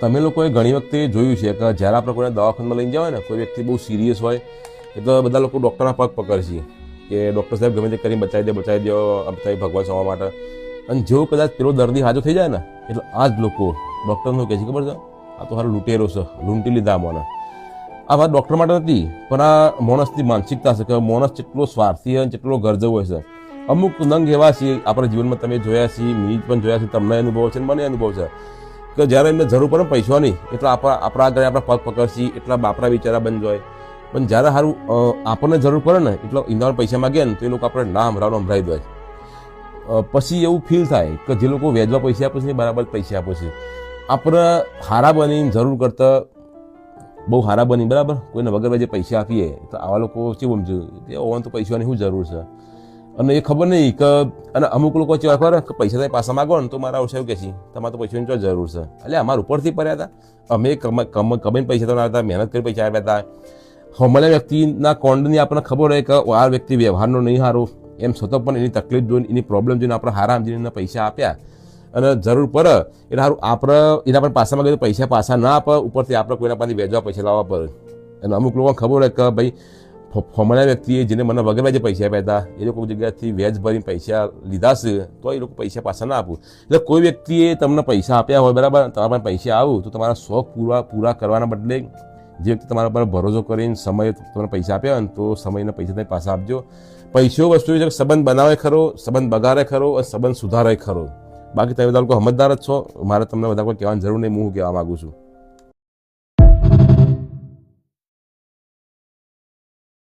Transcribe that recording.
તમે લોકોએ ઘણી વખતે જોયું છે કે જ્યારે આપણે કોઈને દવાખાનામાં લઈને જવાય ને, કોઈ વ્યક્તિ બહુ સિરિયસ હોય એટલે બધા લોકો ડૉક્ટરના પગ પકડશે કે ડૉક્ટર સાહેબ ગમે તે કરીને બચાવી દે, બચાવી દો બચાવી ભગવાન સવા માટે. અને જેવો કદાચ પેલો દર્દી હાજો થઈ જાય ને, એટલે આ જ લોકો ડૉક્ટરનું કહે છે, ખબર છે? આ તો હારું લૂંટેરો છે, લૂંટી લીધા મોને. આ વાત ડૉક્ટર માટે નથી, પણ આ માણસની માનસિકતા છે કે માણસ કેટલો સ્વાર્થી અને કેટલો ગરજવ હોય છે. અમુક નંગ એવા છે, આપણા જીવનમાં તમે જોયા છીએ મી પણ જોયા છે, તમને અનુભવ છે મને અનુભવ છે. કે જ્યારે એમને જરૂર પડે ને પૈસાની એટલે આપણા આપણા આગળ આપણા પગ પકડશી, એટલા બાપરા બિચારા બંધ જાય પણ જ્યારે સારું આપણને જરૂર પડે ને, એટલો ઇન્દોર પૈસા માગે ને, તો એ લોકો આપણે ના હમરાવનો હમરાવી દે. પછી એવું ફીલ થાય કે જે લોકો વ્યાજમાં પૈસા આપે છે એ બરાબર પૈસા આપે છે. આપણે હારા બનીને જરૂર કરતાં બહુ હારા બની બરાબર? કોઈને વગર જે પૈસા આપીએ, તો આવા લોકો કેવું સમજુ? કે હોવાનું તો પૈસાની શું જરૂર છે? અને એ ખબર નહીં કે અને અમુક લોકો કેવા ખબર કે પૈસા તમે પાછા માગો ને તો મારા ઓછા એવું કહે છે. તમારે તો પૈસાની શું જરૂર છે. એટલે અમારા ઉપરથી પડ્યા હતા. અમે કમ કમ, કમાઈને પૈસા તો હતા, મહેનત કરી પૈસા આવ્યા હતા. હમણાં વ્યક્તિના કોન્ડની આપણને ખબર હોય કે આ વ્યક્તિ વ્યવહારનો નહીં સારો એમ છતાં પણ એની તકલીફ જોઈને, એની પ્રોબ્લેમ જોઈને આપણે હારા સમજીને પૈસા આપ્યા. અને જરૂર પડે એટલે સારું આપણે, એના પર પાછા ગયો પૈસા પાછા ના આપે. ઉપરથી આપણે કોઈના પાસેથી વેચવા પૈસા લાવવા પડે. અને અમુક લોકોને ખબર હોય કે ભાઈ ફમણા વ્યક્તિએ જેને મને વગર વ્યાજે પૈસા આપ્યા હતા, એ લોકો જગ્યાથી વ્યાજ ભરીને પૈસા લીધા છે, તો એ લોકો પૈસા પાછા ના આપું. એટલે કોઈ વ્યક્તિએ તમને પૈસા આપ્યા હોય બરાબર તમારા પાસે આવું, તો તમારા શોખ પૂરા પૂરા કરવાના બદલે જે વ્યક્તિ તમારા પર ભરોસો કરીને સમય તમને પૈસા આપ્યા હોય ને, તો સમયના પૈસા તમે પાછા આપજો. પૈસો વસ્તુ છે સંબંધ બનાવે ખરો, સંબંધ બગાડે ખરો, અને સંબંધ સુધારે ખરો. બાકી તમે લોકો સમજદાર જ છો. મારે તમને બધા કોઈ કહેવાની જરૂર નહીં, હું કહેવા માગું છું?